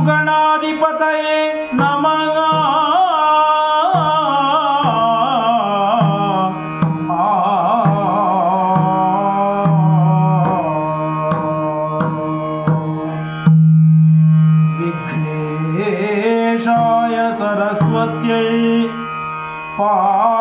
गुरुगणाधिपतये नमः विघ्नेशाय सरस्वत्यै पा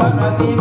ದೇವರ ದೇವ